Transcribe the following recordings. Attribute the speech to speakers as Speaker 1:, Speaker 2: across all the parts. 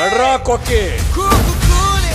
Speaker 1: నడ్రా కొక్కి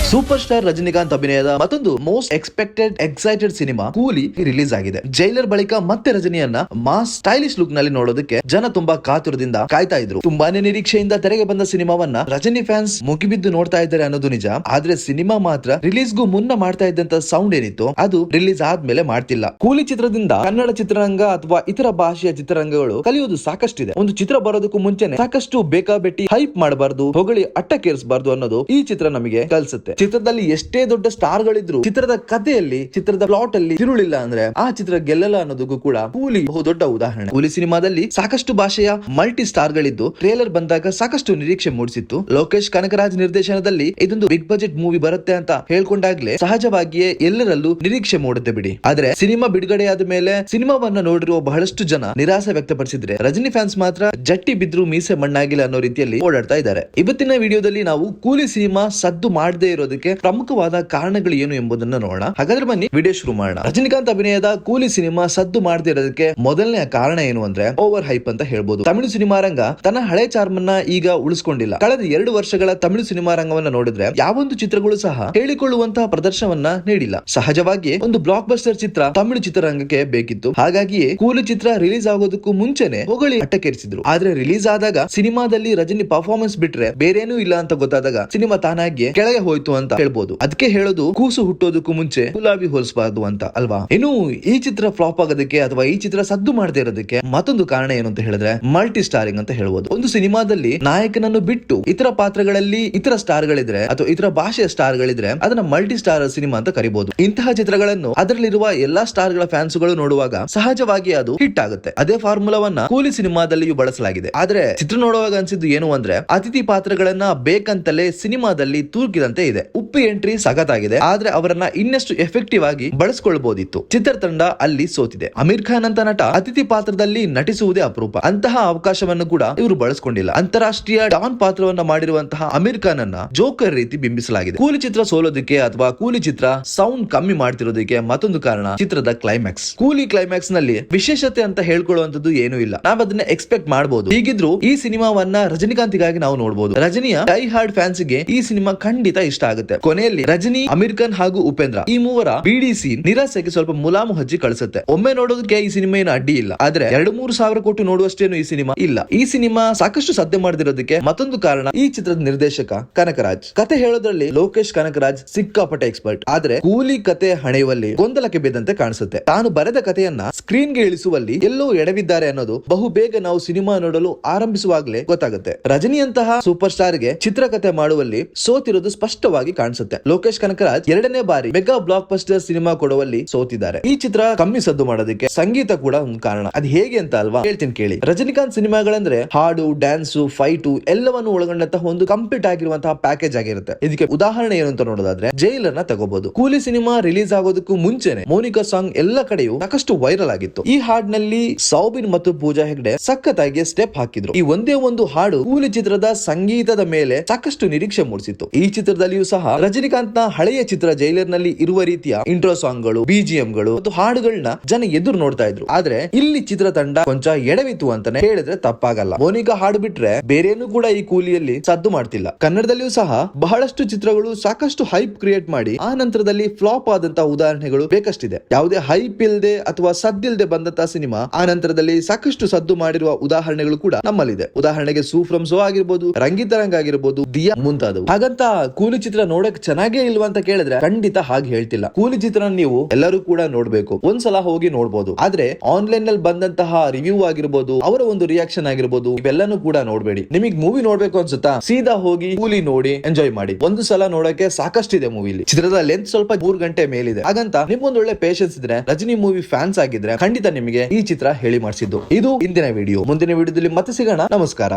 Speaker 2: super star Rajinikanth ಅಭಿನಯದ ಮತ್ತೊಂದು most expected excited cinema Coolie release ಆಗಿದೆ. ಜೈಲರ್ ಬಳಿಕ ಮತ್ತೆ ರಜನಿಯನ್ನ ಮಾಸ್ ಸ್ಟೈಲಿಶ್ ಲುಕ್ನಲ್ಲಿ ನೋಡೋದಕ್ಕೆ ಜನ ತುಂಬಾ ಕಾತುರದಿಂದ ಕಾಯ್ತಾ ಇದ್ರು. ತುಂಬಾನೇ ನಿರೀಕ್ಷೆಯಿಂದ ತೆರೆಗೆ ಬಂದ ಸಿನಿಮಾವನ್ನ ರಜನಿ ಫ್ಯಾನ್ಸ್ ಮುಗಿಬಿದ್ದು ನೋಡ್ತಾ ಇದ್ದಾರೆ ಅನ್ನೋದು ನಿಜ. ಆದ್ರೆ ಸಿನಿಮಾ ಮಾತ್ರ ರಿಲೀಸ್ಗೂ ಮುನ್ನ ಮಾಡ್ತಾ ಇದ್ದಂತ ಸೌಂಡ್ ಏನಿತ್ತು ಅದು ರಿಲೀಸ್ ಆದ್ಮೇಲೆ ಮಾಡ್ತಿಲ್ಲ. ಕೂಲಿ ಚಿತ್ರದಿಂದ ಕನ್ನಡ ಚಿತ್ರರಂಗ ಅಥವಾ ಇತರ ಭಾಷೆಯ ಚಿತ್ರರಂಗಗಳು ಕಲಿಯೋದು ಸಾಕಷ್ಟಿದೆ. ಒಂದು ಚಿತ್ರ ಬರೋದಕ್ಕೂ ಮುಂಚೆನೆ ಸಾಕಷ್ಟು ಬೇಕಾಬೆಟ್ಟಿ ಹೈಪ್ ಮಾಡಬಾರ್ದು, ಹೊಗಳಿ ಅಟ್ಟಕ್ಕೇರಿಸಬಾರ್ದು ಅನ್ನೋದು ಈ ಚಿತ್ರ ನಮಗೆ ಕಲಿಸುತ್ತೆ. ಚಿತ್ರದಲ್ಲಿ ಎಷ್ಟೇ ದೊಡ್ಡ ಸ್ಟಾರ್ ಗಳಿದ್ರು ಚಿತ್ರದ ಕಥೆಯಲ್ಲಿ, ಚಿತ್ರದ ಪ್ಲಾಟ್ ಅಲ್ಲಿ ತಿರುಳಿಲ್ಲ ಅಂದ್ರೆ ಆ ಚಿತ್ರ ಗೆಲ್ಲಲ್ಲ ಅನ್ನೋದಕ್ಕೂ ಕೂಡ ಕೂಲಿ ಬಹು ದೊಡ್ಡ ಉದಾಹರಣೆ. ಕೂಲಿ ಸಿನಿಮಾದಲ್ಲಿ ಸಾಕಷ್ಟು ಭಾಷೆಯ ಮಲ್ಟಿ ಸ್ಟಾರ್ ಗಳಿದ್ದು ಟ್ರೇಲರ್ ಬಂದಾಗ ಸಾಕಷ್ಟು ನಿರೀಕ್ಷೆ ಮೂಡಿಸಿತ್ತು. ಲೋಕೇಶ್ ಕನಕರಾಜ್ ನಿರ್ದೇಶನದಲ್ಲಿ ಇದೊಂದು ಬಿಗ್ ಬಜೆಟ್ ಮೂವಿ ಬರುತ್ತೆ ಅಂತ ಹೇಳ್ಕೊಂಡಾಗ್ಲೇ ಸಹಜವಾಗಿಯೇ ಎಲ್ಲರಲ್ಲೂ ನಿರೀಕ್ಷೆ ಮೂಡುತ್ತೆ ಬಿಡಿ. ಆದ್ರೆ ಸಿನಿಮಾ ಬಿಡುಗಡೆಯಾದ ಮೇಲೆ ಸಿನಿಮಾವನ್ನ ನೋಡಿರುವ ಬಹಳಷ್ಟು ಜನ ನಿರಾಸೆ ವ್ಯಕ್ತಪಡಿಸಿದ್ರೆ ರಜನಿ ಫ್ಯಾನ್ಸ್ ಮಾತ್ರ ಜಟ್ಟಿ ಬಿದ್ರು ಮೀಸೆ ಮಣ್ಣಾಗಿಲ್ಲ ಅನ್ನೋ ರೀತಿಯಲ್ಲಿ ಓಡಾಡ್ತಾ ಇದ್ದಾರೆ. ಇವತ್ತಿನ ವಿಡಿಯೋದಲ್ಲಿ ನಾವು ಕೂಲಿ ಸಿನಿಮಾ ಸದ್ದು ಮಾಡದೇ ಇರೋದಕ್ಕೆ ಪ್ರಮುಖವಾದ ಕಾರಣಗಳು ಏನು ಎಂಬುದನ್ನ ನೋಡೋಣ. ಹಾಗಾದ್ರೆ ಬನ್ನಿ, ವಿಡಿಯೋ ಶುರು ಮಾಡೋಣ. ರಜನಿಕಾಂತ್ ಅಭಿನಯದ ಕೂಲಿ ಸಿನಿಮಾ ಸದ್ದು ಮಾಡದೇ ಇರೋದಕ್ಕೆ ಮೊದಲನೇ ಕಾರಣ ಏನು ಅಂದ್ರೆ ಓವರ್ ಹೈಪ್ ಅಂತ ಹೇಳ್ಬೋದು. ತಮಿಳು ಸಿನಿಮಾ ರಂಗ ತನ್ನ ಹಳೆ ಚಾರ್ಮನ್ನ ಈಗ ಉಳಿಸಿಕೊಂಡಿಲ್ಲ. ಕಳೆದ ಎರಡು ವರ್ಷಗಳ ತಮಿಳು ಸಿನಿಮಾ ರಂಗವನ್ನ ನೋಡಿದ್ರೆ ಯಾವೊಂದು ಚಿತ್ರಗಳು ಸಹ ಹೇಳಿಕೊಳ್ಳುವಂತಹ ಪ್ರದರ್ಶನವನ್ನ ನೀಡಿಲ್ಲ. ಸಹಜವಾಗಿ ಒಂದು ಬ್ಲಾಕ್ ಬಸ್ಟರ್ ಚಿತ್ರ ತಮಿಳು ಚಿತ್ರರಂಗಕ್ಕೆ ಬೇಕಿತ್ತು. ಹಾಗಾಗಿಯೇ ಕೂಲಿ ಚಿತ್ರ ರಿಲೀಸ್ ಆಗೋದಕ್ಕೂ ಮುಂಚೆನೆ ಹೊಗಳಿ ಅಟ್ಟಕ್ಕೇರಿಸಿದ್ರು. ಆದ್ರೆ ರಿಲೀಸ್ ಆದಾಗ ಸಿನಿಮಾದಲ್ಲಿ ರಜನಿ ಪರ್ಫಾರ್ಮೆನ್ಸ್ ಬಿಟ್ರೆ ಬೇರೇನೂ ಇಲ್ಲ ಅಂತ ಗೊತ್ತಾದಾಗ ಸಿನಿಮಾ ತಾನಾಗಿಯೇ ಕೆಳಗೆ ಹೋಯ್ತು ಅಂತ ಹೇಳ್ಬೋದು. ಅದಕ್ಕೆ ಹೇಳೋದು, ಕೂಸು ಹುಟ್ಟೋದಕ್ಕೂ ಮುಂಚೆ ಗುಲಾಬಿ ಹೋಲಿಸಬಾರ್ದು ಅಂತ, ಅಲ್ವಾ? ಇನ್ನು ಈ ಚಿತ್ರ ಫ್ಲಾಪ್ ಆಗೋದಕ್ಕೆ ಅಥವಾ ಈ ಚಿತ್ರ ಸದ್ದು ಮಾಡದೇ ಇರೋದಕ್ಕೆ ಮತ್ತೊಂದು ಕಾರಣ ಏನು ಅಂತ ಹೇಳಿದ್ರೆ ಮಲ್ಟಿ ಸ್ಟಾರಿಂಗ್ ಅಂತ ಹೇಳ್ಬೋದು. ಒಂದು ಸಿನಿಮಾದಲ್ಲಿ ನಾಯಕನನ್ನು ಬಿಟ್ಟು ಇತರ ಪಾತ್ರಗಳಲ್ಲಿ ಇತರ ಸ್ಟಾರ್ ಗಳಿದ್ರೆ ಅಥವಾ ಇತರ ಭಾಷೆಯ ಸ್ಟಾರ್ ಗಳಿದ್ರೆ ಅದನ್ನ ಮಲ್ಟಿ ಸ್ಟಾರ್ ಸಿನಿಮಾ ಅಂತ ಕರಿಬಹುದು ಇಂತಹ ಚಿತ್ರಗಳನ್ನು ಅದರಲ್ಲಿರುವ ಎಲ್ಲಾ ಸ್ಟಾರ್ಗಳ ಫ್ಯಾನ್ಸ್ಗಳು ನೋಡುವಾಗ ಸಹಜವಾಗಿ ಅದು ಹಿಟ್ ಆಗುತ್ತೆ. ಅದೇ ಫಾರ್ಮುಲಾವನ್ನ ಕೂಲಿ ಸಿನಿಮಾದಲ್ಲಿಯೂ ಬಳಸಲಾಗಿದೆ. ಆದ್ರೆ ಚಿತ್ರ ನೋಡುವಾಗ ಅನ್ಸಿದ್ದು ಏನು ಅಂದ್ರೆ ಅತಿಥಿ ಪಾತ್ರಗಳನ್ನ ಬೇಕಂತಲೇ ಸಿನಿಮಾದಲ್ಲಿ ತೂರ್ಕಿದಂತೆ ಇದೆ. ಉಪ್ಪಿ ಎಂಟ್ರಿ ಸಖತ್ತಾಗಿದೆ, ಆದ್ರೆ ಅವರನ್ನ ಇನ್ನಷ್ಟು ಎಫೆಕ್ಟಿವ್ ಆಗಿ ಬಳಸ್ಕೊಳ್ಬಹುದಿತ್ತು ಚಿತ್ರತಂಡ ಅಲ್ಲಿ ಸೋತಿದೆ. ಅಮೀರ್ ಖಾನ್ ಅಂತ ನಟ ಅತಿಥಿ ಪಾತ್ರದಲ್ಲಿ ನಟಿಸುವುದೇ ಅಪರೂಪ. ಅಂತಹ ಅವಕಾಶವನ್ನು ಕೂಡ ಇವರು ಬಳಸ್ಕೊಂಡಿಲ್ಲ. ಅಂತಾರಾಷ್ಟ್ರೀಯ ಡಾನ್ ಪಾತ್ರವನ್ನ ಮಾಡಿರುವಂತಹ ಅಮೀರ್ ಖಾನ್ ಅನ್ನ ಜೋಕರ್ ರೀತಿ ಬಿಂಬಿಸಲಾಗಿದೆ. ಕೂಲಿ ಚಿತ್ರ ಸೋಲೋದಕ್ಕೆ ಅಥವಾ ಕೂಲಿ ಚಿತ್ರ ಸೌಂಡ್ ಕಮ್ಮಿ ಮಾಡ್ತಿರೋದಕ್ಕೆ ಮತ್ತೊಂದು ಕಾರಣ ಚಿತ್ರದ ಕ್ಲೈಮ್ಯಾಕ್ಸ್ ಕೂಲಿ ಕ್ಲೈಮ್ಯಾಕ್ಸ್ನಲ್ಲಿ ವಿಶೇಷತೆ ಅಂತ ಹೇಳ್ಕೊಳ್ಳುವಂತದ್ದು ಏನೂ ಇಲ್ಲ. ನಾವ್ ಅದನ್ನ ಎಕ್ಸ್ಪೆಕ್ಟ್ ಮಾಡಬಹುದು ಹೀಗಿದ್ರು ಈ ಸಿನಿಮಾವನ್ನ ರಜನಿಕಾಂತಿಗಾಗಿ ನಾವು ನೋಡಬಹುದು ರಜನಿಯ ಡೈ ಹಾರ್ಡ್ ಫ್ಯಾನ್ಸ್ಗೆ ಈ ಸಿನಿಮಾ ಖಂಡಿತ ಇಷ್ಟ ಆಗುತ್ತೆ. ಕೊನೆಯಲ್ಲಿ ರಜನಿ ಅಮೀರ್ ಖಾನ್ ಹಾಗೂ ಉಪೇಂದ್ರ. ಈ ಮೂವರ ಬಿಡಿ ಸೀನ್ ನಿರಾಸೆಗೆ ಸ್ವಲ್ಪ ಮುಲಾಮು ಹಜ್ಜಿ ಕಳಿಸುತ್ತೆ. ಒಮ್ಮೆ ನೋಡೋದಕ್ಕೆ ಈ ಸಿನಿಮಾ ಏನು ಅಡ್ಡಿ ಇಲ್ಲ. ಆದ್ರೆ ಎರಡು ಮೂರು ಸಾವಿರ ಕೊಟ್ಟು ನೋಡುವಷ್ಟೇನು ಈ ಸಿನಿಮಾ ಇಲ್ಲ. ಈ ಸಿನಿಮಾ ಸಾಕಷ್ಟು ಸದ್ಯ ಮಾಡದಿರೋದಕ್ಕೆ ಮತ್ತೊಂದು ಕಾರಣ ಈ ಚಿತ್ರದ ನಿರ್ದೇಶಕ ಕನಕರಾಜ್. ಕತೆ ಹೇಳೋದ್ರಲ್ಲಿ ಲೋಕೇಶ್ ಕನಕರಾಜ್ ಸಿಕ್ಕಾಪಟ್ಟೆ ಎಕ್ಸ್ಪರ್ಟ್ ಆದ್ರೆ ಕೂಲಿ ಕತೆ ಹಣೆಯುವಲ್ಲಿ ಗೊಂದಲಕ್ಕೆ ಬಿದ್ದಂತೆ ಕಾಣಿಸುತ್ತೆ. ತಾನು ಬರೆದ ಕಥೆಯನ್ನ ಸ್ಕ್ರೀನ್ಗೆ ಇಳಿಸುವಲ್ಲಿ ಎಲ್ಲೋ ಎಡವಿದ್ದಾರೆ ಅನ್ನೋದು ಬಹು ಬೇಗ ನಾವು ಸಿನಿಮಾ ನೋಡಲು ಆರಂಭಿಸುವಾಗಲೇ ಗೊತ್ತಾಗುತ್ತೆ. ರಜನಿಯಂತಹ ಸೂಪರ್ ಸ್ಟಾರ್ಗೆ ಚಿತ್ರಕಥೆ ಮಾಡುವಲ್ಲಿ ಸೋತಿರೋದು ಸ್ಪಷ್ಟವಾಗಿ ಕಾಣಿಸುತ್ತೆ. ಲೋಕೇಶ್ ಕನಕರಾಜ್ ಎರಡನೇ ಬಾರಿ ಮೆಗಾ ಬ್ಲಾಕ್ ಬಸ್ಟರ್ ಸಿನಿಮಾ ಕೊಡುವಲ್ಲಿ ಸೋತಿದ್ದಾರೆ. ಈ ಚಿತ್ರ ಕಮ್ಮಿ ಸದ್ದು ಮಾಡೋದಕ್ಕೆ ಸಂಗೀತ ಕೂಡ ಒಂದು ಕಾರಣ. ಅದು ಹೇಗೆ ಅಂತ ಅಲ್ವಾ? ಹೇಳ್ತೀನಿ ಕೇಳಿ. ರಜನಿಕಾಂತ್ ಸಿನಿಮಾಗಳಂದ್ರೆ ಹಾಡು, ಡ್ಯಾನ್ಸು, ಫೈಟು ಎಲ್ಲವನ್ನು ಒಳಗೊಂಡಂತಹ ಒಂದು ಕಂಪ್ಲೀಟ್ ಆಗಿರುವಂತಹ ಪ್ಯಾಕೇಜ್ ಆಗಿರುತ್ತೆ. ಇದಕ್ಕೆ ಉದಾಹರಣೆ ಏನು ಅಂತ ನೋಡೋದಾದ್ರೆ ಜೈಲರ್ನ ತಗೋಬಹುದು ಕೂಲಿ ಸಿನಿಮಾ ರಿಲೀಸ್ ಆಗೋದಕ್ಕೂ ಮುಂಚೆನೆ ಮೋನಿಕಾ ಸಾಂಗ್ ಎಲ್ಲ ಕಡೆಯೂ ಸಾಕಷ್ಟು ವೈರಲ್ ಆಗಿತ್ತು. ಈ ಹಾಡಿನಲ್ಲಿ ಸೌಬಿನ್ ಮತ್ತು ಪೂಜಾ ಹೆಗ್ಡೆ ಸಖತ್ತಾಗಿ ಸ್ಟೆಪ್ ಹಾಕಿದ್ರು. ಈ ಒಂದೇ ಒಂದು ಹಾಡು ಕೂಲಿ ಚಿತ್ರದ ಸಂಗೀತದ ಮೇಲೆ ಸಾಕಷ್ಟು ನಿರೀಕ್ಷೆ ಮೂಡಿಸಿತ್ತು. ಈ ಚಿತ್ರದಲ್ಲಿಯೂ ಸಹ ರಜನಿಕಾಂತ್ನ ಹಳೆಯ ಚಿತ್ರ ಜೈಲರ್ನಲ್ಲಿ ಇರುವ ರೀತಿಯ ಇಂಟ್ರೋ ಸಾಂಗ್ಗಳು ಬಿಜಿಎಂ ಗಳು ಮತ್ತು ಹಾಡುಗಳನ್ನ ಜನ ಎದುರು ನೋಡ್ತಾ ಇದ್ರು. ಆದ್ರೆ ಇಲ್ಲಿ ಚಿತ್ರತಂಡ ಕೊಂಚ ಎಡವಿತು ಅಂತಾನೆ ಹೇಳಿದ್ರೆ ತಪ್ಪಾಗಲ್ಲ. ಮೋನಿಕಾ ಹಾಡು ಬಿಟ್ರೆ ಬೇರೇನು ಕೂಡ ಈ ಕೂಲಿಯಲ್ಲಿ ಸದ್ದು ಮಾಡ್ತಿಲ್ಲ. ಕನ್ನಡದಲ್ಲಿಯೂ ಸಹ ಬಹಳಷ್ಟು ಚಿತ್ರಗಳು ಸಾಕಷ್ಟು ಹೈಪ್ ಕ್ರಿಯೇಟ್ ಮಾಡಿ ಆ ನಂತರದಲ್ಲಿ ಫ್ಲಾಪ್ ಆದಂತಹ ಉದಾಹರಣೆಗಳು ಬೇಕಷ್ಟಿದೆ. ಯಾವುದೇ ಹೈಪ್ ಇಲ್ದೆ ಅಥವಾ ಸದ್ದಿಲ್ದೆ ಬಂದಂತಹ ಸಿನಿಮಾ ಆ ನಂತರದಲ್ಲಿ ಸಾಕಷ್ಟು ಸದ್ದು ಮಾಡಿರುವ ಉದಾಹರಣೆಗಳು ಕೂಡ ನಮ್ಮಲ್ಲಿದೆ. ಉದಾಹರಣೆಗೆ ಸೂಫ್ರಮ್ ಸೋ ಆಗಿರ್ಬೋದು ರಂಗಿತರಂಗ ಆಗಿರ್ಬೋದು, ದಿಯಾ ಮುಂತಾದವು. ಹಾಗಂತ ಕೂಲಿ ಚಿತ್ರ ನೋಡಕ್ ಚೆನ್ನಾಗೇ ಇಲ್ವಾ ಅಂತ ಕೇಳಿದ್ರೆ ಖಂಡಿತ ಹಾಗೆ ಹೇಳ್ತಿಲ್ಲ. ಕೂಲಿ ಚಿತ್ರ ನೀವು ಎಲ್ಲರೂ ಕೂಡ ನೋಡ್ಬೇಕು. ಒಂದ್ಸಲ ಹೋಗಿ ನೋಡ್ಬೋದು. ಆದ್ರೆ ಆನ್ಲೈನ್ನಲ್ಲಿ ಬಂದಂತಹ ರಿವ್ಯೂ ಆಗಿರ್ಬೋದು, ಅವರ ಒಂದು ರಿಯಾಕ್ಷನ್ ಆಗಿರ್ಬೋದು, ಇವೆಲ್ಲನೂ ಕೂಡ ನೋಡ್ಬೇಡಿ. ನಿಮಗೆ ಮೂವಿ ನೋಡ್ಬೇಕು ಅನ್ಸುತ್ತಾ? ಸೀದಾ ಹೋಗಿ ಕೂಲಿ ನೋಡಿ, ಎಂಜಾಯ್ ಮಾಡಿ. ಒಂದು ಸಲ ನೋಡಕ್ಕೆ ಸಾಕಷ್ಟಿದೆ ಮೂವಿಲಿ ಚಿತ್ರದ ಲೆಂತ್ ಸ್ವಲ್ಪ ಮೂರ್ ಗಂಟೆ ಮೇಲಿದೆ. ಹಾಗಂತ ನಿಮ್ಗೊಂದು ಒಳ್ಳೆ ಪೇಷನ್ಸ್ ಇದ್ರೆ, ರಜನಿ ಮೂವಿ ಫ್ಯಾನ್ಸ್ ಆಗಿದ್ರೆ ಖಂಡಿತ ನಿಮಗೆ ಈ ಚಿತ್ರ ಹೇಳಿ ಮಾಡಿಸಿದ್ದು. ಇದು ಇಂದಿನ ವಿಡಿಯೋ ಮುಂದಿನ ವಿಡಿಯೋದಲ್ಲಿ ಮತ್ತೆ ಸಿಗೋಣ. ನಮಸ್ಕಾರ.